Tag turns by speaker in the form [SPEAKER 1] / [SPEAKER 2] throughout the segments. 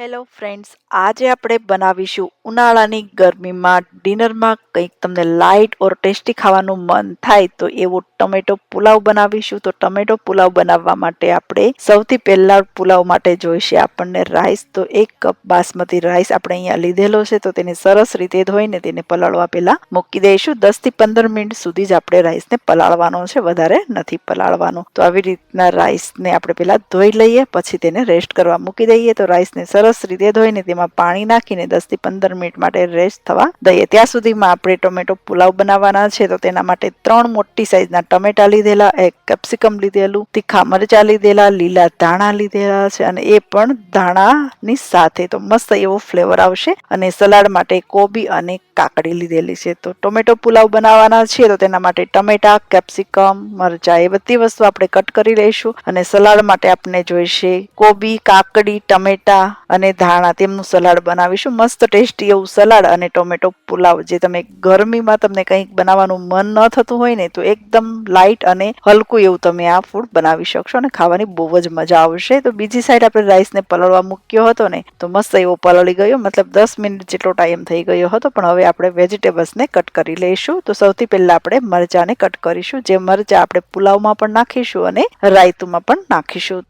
[SPEAKER 1] Hello friends આજે આપણે બનાવીશું ઉનાળાની ગરમીમાં ડિનરમાં કંઈક તમને લાઇટ ઓર ટેસ્ટી ખાવાનું મન થાય તો એવો ટમેટો પુલાવ બનાવીશું. તો ટમેટો પુલાવ બનાવવા માટે આપણે સૌથી પહેલા પુલાવ માટે જોઈશે આપણને રાઈસ તો એક કપ બાસમતી રાઈસ આપણે અહીંયા લીધેલો છે. તો તેને સરસ રીતે ધોઈને તેને પલાળવા પહેલાં મૂકી દઈશું. દસથી પંદર મિનિટ સુધી જ આપણે રાઈસને પલાળવાનો છે. વધારે નથી પલાળવાનો. તો આવી રીતના રાઈસને આપણે પહેલાં ધોઈ લઈએ, પછી તેને રેસ્ટ કરવા મૂકી દઈએ. તો રાઈસને સરસ રીતે ધોઈને તેમાં પાણી નાખીને દસથી પંદર મિનિટ માટે રેસ્ટ થવા દઈએ. ત્યાં સુધીમાં આપણે ટોમેટો પુલાવ બનાવવાના છે, તો તેના માટે ત્રણ મોટી સાઈઝના ટમેટા લીધેલા, એક કેપ્સિકમ લીધેલું, તીખા મરચા લીધેલા, લીલા ધાણા લીધેલા છે અને એ પણ ધાણાની સાથે. તો મસ્ત એવો ફ્લેવર આવશે અને સલાડ માટે કોબી અને કાકડી લીધેલી છે. તો ટોમેટો પુલાવ બનાવવાના છે, તો તેના માટે ટમેટા કેપ્સિકમ મરચા એ બધી વસ્તુ આપણે કટ કરી લઈશું અને સલાડ માટે આપણે જોઈશે કોબી, કાકડી, ટમેટા અને ધાણા તેમનું સલાડ બનાવીશું. મસ્ત ટેસ્ટી એવું સલાડ અને ટોમેટો પુલાવ જે તમે ગરમીમાં તમને કંઈક બનાવવાનું મન ન થતું હોય ને, તો એકદમ લાઇટ અને હલકું એવું તમે આ ફૂડ બનાવી શકશો અને ખાવાની બહુ જ મજા આવશે. તો બીજી સાઈડ આપણે રાઈસને પલળવા મૂક્યો હતો ને, તો મસ્ત એવો પલળી ગયો. મતલબ દસ મિનિટ જેટલો ટાઈમ થઈ ગયો હતો, પણ હવે આપણે વેજીટેબલ્સને કટ કરી લઈશું. તો સૌથી પહેલાં આપણે મરચાંને કટ કરીશું. જે મરચાં આપણે પુલાવમાં પણ નાખીશું અને રાયતુમાં પણ નાખીશું.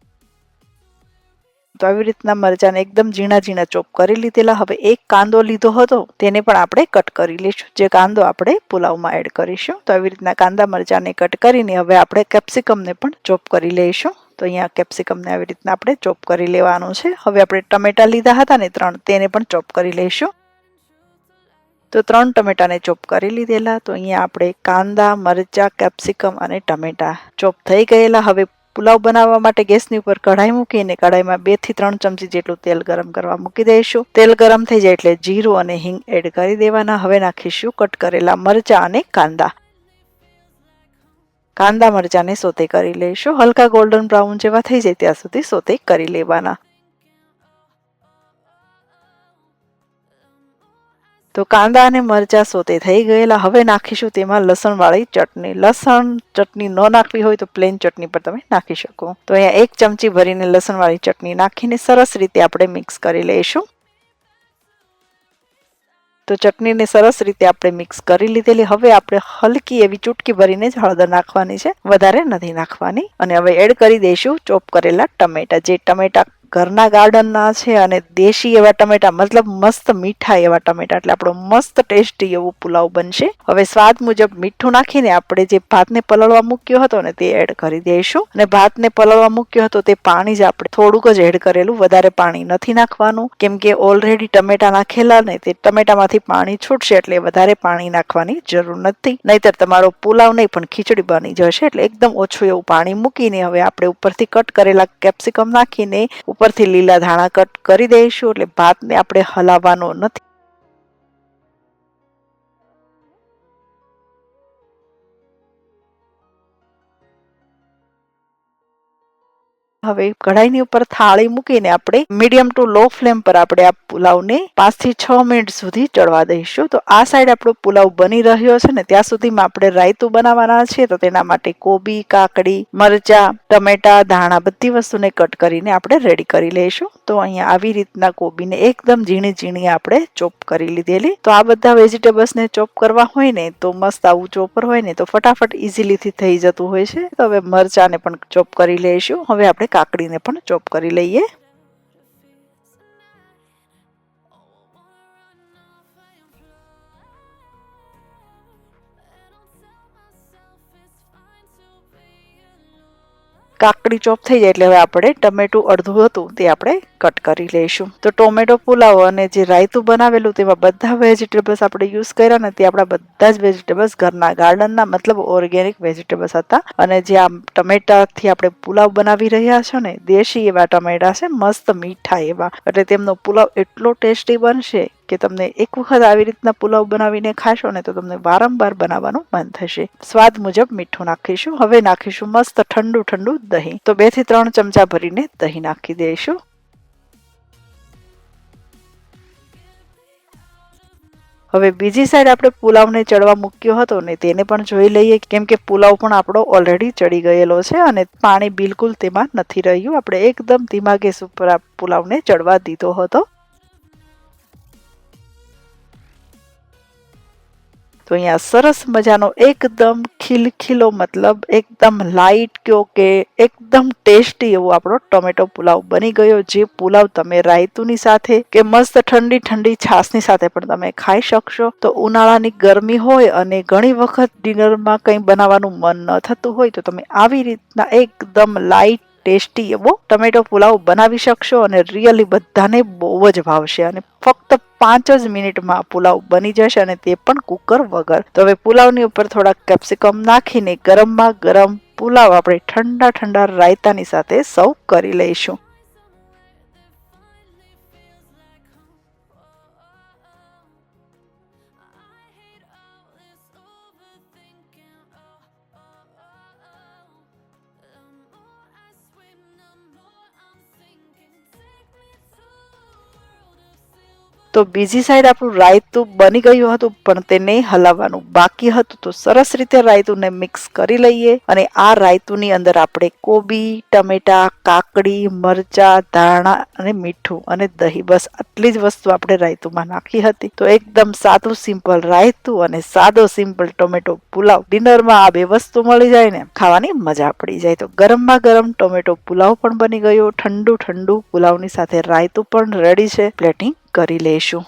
[SPEAKER 1] તો આવી રીતના મરચાંને એકદમ ઝીણા ઝીણા ચોપ કરી લીધેલા. હવે એક કાંદો લીધો હતો, તેને પણ આપણે કટ કરી લઈશું. જે કાંદો આપણે પુલાવમાં એડ કરીશું. તો આવી રીતના કાંદા મરચાંને કટ કરીને હવે આપણે કેપ્સિકમને પણ ચોપ કરી લઈશું. તો અહીંયા કેપ્સિકમને આવી રીતના આપણે ચોપ કરી લેવાનું છે. હવે આપણે ટમેટા લીધા હતા ને ત્રણ, તેને પણ ચોપ કરી લઈશું. તો ત્રણ ટમેટાને ચોપ કરી લીધેલા. તો અહીંયા આપણે કાંદા, મરચા, કેપ્સિકમ અને ટમેટા ચોપ થઈ ગયેલા. હવે પુલાવ બનાવવા માટે ગેસની ઉપર કઢાઈ મૂકીને કઢાઈમાં બેથી ત્રણ ચમચી જેટલું તેલ ગરમ કરવા મૂકી દઈશું. તેલ ગરમ થઈ જાય એટલે જીરું અને હિંગ એડ કરી દેવાના. હવે નાખીશું કટ કરેલા મરચા અને કાંદા. કાંદા મરચાંને સોતે કરી લઈશું. હલકા ગોલ્ડન બ્રાઉન જેવા થઈ જાય ત્યાં સુધી સોતે કરી લેવાના. તો કાંદા અને મરચા સોતે થઈ ગયેલા. હવે નાખીશું તેમાં લસણવાળી ચટણી. લસણ ચટણી ન નાખવી હોય તો પ્લેન ચટણી પર તમે નાખી શકો. તો અહીંયા એક ચમચી ભરીને લસણવાળી ચટણી નાખીને સરસ રીતે આપણે મિક્સ કરી લઈશું. તો ચટણીને સરસ રીતે આપણે મિક્સ કરી લીધેલી. હવે આપણે હલકી એવી ચૂટકી ભરીને જ હળદર નાખવાની છે. વધારે નથી નાખવાની. અને હવે એડ કરી દઈશું ચોપ કરેલા ટમેટા. જે ટમેટા ઘરના ગાર્ડનના છે અને દેશી એવા ટમેટા, મતલબ મસ્ત મીઠા એવા ટમેટા, એટલે આપણો મસ્ત ટેસ્ટી એવો પુલાવ બનશે. હવે સ્વાદ મુજબ મીઠું નાખીને આપણે જે ભાતને પલળવા મૂક્યો હતો ને તે એડ કરી દઈશું. અને ભાતને પલળવા મૂક્યો હતો તે પાણી જ આપણે થોડુંક જ એડ કરેલું, વધારે પાણી નથી નાખવાનું. કેમ કે ઓલરેડી ટમેટા નાખેલા ને તે ટમેટામાંથી પાણી છૂટશે, એટલે વધારે પાણી નાખવાની જરૂર નથી. નહીતર તમારો પુલાવ નહીં, પણ ખીચડી બની જશે, એટલે એકદમ ઓછું એવું પાણી મૂકીને હવે આપણે ઉપરથી કટ કરેલા કેપ્સિકમ નાખીને ઉપરથી લીલા ધાણા કટ કરી દઈશું એટલે ભાતને આપણે હલાવવાનો નથી. હવે કઢાઈની ઉપર થાળી મૂકીને આપણે મીડિયમ ટુ લો ફ્લેમ પર આપણે આ પુલાવને પાંચથી છ મિનિટ સુધી ચડવા દઈશું. તો આ સાઈડ આપણો પુલાવ બની રહ્યો છે ને ત્યાં સુધીમાં આપણે રાયતું બનાવવાના છે તો તેના માટે કોબી, કાકડી, મરચા, ટમેટા, ધાણા બધી વસ્તુને કટ કરીને આપણે રેડી કરી લઈશું. તો અહીંયા આવી રીતના કોબીને એકદમ ઝીણી ઝીણી આપણે ચોપ કરી લીધેલી. તો આ બધા વેજીટેબલ્સને ચોપ કરવા હોય ને તો મસ્ત આવું ચોપર હોય ને તો ફટાફટ ઇઝીલીથી થઈ જતું હોય છે. તો હવે મરચાંને પણ ચોપ કરી લઈશું. હવે આપણે કાકડીને પણ ચોપ કરી લઈએ. કાકડી ચોપ થઈ જાય એટલે હવે આપણે ટમેટું અડધું હતું તે આપણે કટ કરી લઈશું. તો ટોમેટો પુલાવ અને જે રાયતું બનાવેલું તેમાં બધા વેજીટેબલ્સ આપણે યુઝ કર્યા ને તે આપણા બધા જ વેજીટેબલ્સ ઘરના ગાર્ડનના મતલબ ઓર્ગેનિક વેજીટેબલ્સ હતા. અને જે આ ટમેટાથી આપણે પુલાવ બનાવી રહ્યા છો ને, દેશી એવા ટમેટા છે, મસ્ત મીઠા એવા. એટલે તેમનો પુલાવ એટલો ટેસ્ટી બનશે કે તમને એક વખત આવી રીતના પુલાવ બનાવીને ખાશો ને તો તમને વારંવાર બનાવવાનું મન થશે. સ્વાદ મુજબ મીઠું નાખીશું. હવે નાખીશું મસ્ત ઠંડુ ઠંડુ દહીં. તો બેથી ત્રણ ચમચા ભરીને દહીં નાખી દઈશું. હવે બીજી સાઈડ આપણે પુલાવને ચડવા મૂક્યો હતો ને તેને પણ જોઈ લઈએ. કેમ કે પુલાવ પણ આપણો ઓલરેડી ચડી ગયેલો છે અને પાણી બિલકુલ તેમાં નથી રહ્યું. આપણે એકદમ ધીમા ગેસ ઉપર પુલાવને ચડવા દીધો હતો. તો અહીંયા સરસ મજાનો એકદમ ખીલખીલો મતલબ એકદમ લાઈટ કયો કે એકદમ ટેસ્ટી એવો આપણો ટોમેટો પુલાવ બની ગયો, જે પુલાવ તમે રાયતુની સાથે કે મસ્ત ઠંડી ઠંડી છાશની સાથે પણ તમે ખાઈ શકશો. તો ઉનાળાની ગરમી હોય અને ઘણી વખત ડિનરમાં કંઈ બનાવવાનું મન ન થતું હોય, તો તમે આવી રીતના એકદમ લાઈટ ટેસ્ટી એવો ટમેટો પુલાવ બનાવી શકશો અને રિયલી બધાને બહુ જ ભાવશે. અને ફક્ત પાંચ જ મિનિટમાં પુલાવ બની જશે અને તે પણ કુકર વગર. તો હવે પુલાવની ઉપર થોડા કેપ્સિકમ નાખીને ગરમમાં ગરમ પુલાવ આપણે ઠંડા ઠંડા રાયતાની સાથે સર્વ કરી લઈશું. તો બીજી સાઈડ આપણું રાયતું બની ગયું હતું, પણ તેને હલાવવાનું. બાકી હતું તો સરસ રીતે રાયતુંને મિક્સ કરી લઈએ અને આ રાયતુંની અંદર આપણે કોબી, ટમેટા, કાકડી, મરચા, ધાણા અને મીઠું અને દહીં, બસ આટલી જ વસ્તુ આપણે રાયતુંમાં નાખી હતી. તો એકદમ સાદું, સિમ્પલ રાયતું અને સાદો, સિમ્પલ ટોમેટો પુલાવ. ડિનરમાં આ બે વસ્તુ મળી જાય ને, ખાવાની મજા પડી જાય. તો ગરમમાં ગરમ ટોમેટો પુલાવ પણ બની ગયો. ઠંડુ ઠંડુ પુલાવની સાથે રાયતું પણ રેડી છે. પ્લેટિંગ કરી લઈશું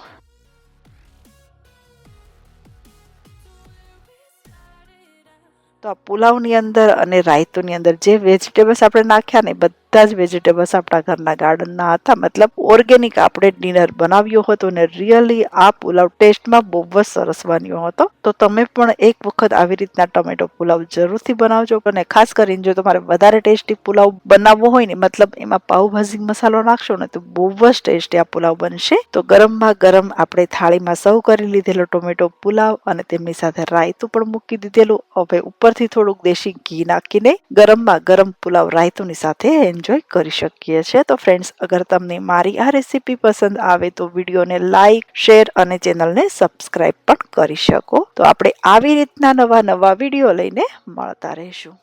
[SPEAKER 1] તો આ પુલાવની અંદર અને રાયતુની અંદર જે વેજીટેબલ્સ આપણે નાખ્યા ને બધા જ વેજીટેબલ્સ આપણા ઘરના ગાર્ડનના હતા. મતલબ ઓર્ગેનિક આપણે ડિનર બનાવ્યો હતો ને રિયલી આ પુલાવ ટેસ્ટમાં બહુ જ સરસ બન્યો હતો. તો તમે પણ એક વખત આવી રીતના ટમેટો પુલાવ જરૂરથી બનાવજો અને ખાસ કરીને જો તમારે વધારે ટેસ્ટી પુલાવ બનાવવો હોય ને, મતલબ એમાં પાઉભાજી મસાલો નાખશો ને તો બહુ જ ટેસ્ટી આ પુલાવ બનશે. તો ગરમમાં ગરમ આપણે થાળીમાં સર્વ કરી લીધેલો ટોમેટો પુલાવ અને તેમની સાથે રાયતું પણ મૂકી દીધેલું. હવે ઉપરથી થોડુંક દેશી ઘી નાખીને ગરમમાં ગરમ પુલાવ રાયતુની સાથે એન્જોય કરી શકીએ છીએ. તો ફ્રેન્ડ્સ અગર તમને મારી આ રેસીપી પસંદ આવે તો વિડીયોને લાઈક શેર અને ચેનલને સબસ્ક્રાઈબ પણ કરી શકો. તો આપણે આવી રીતના નવા નવા વીડિયો લઈને મળતા રહીશું.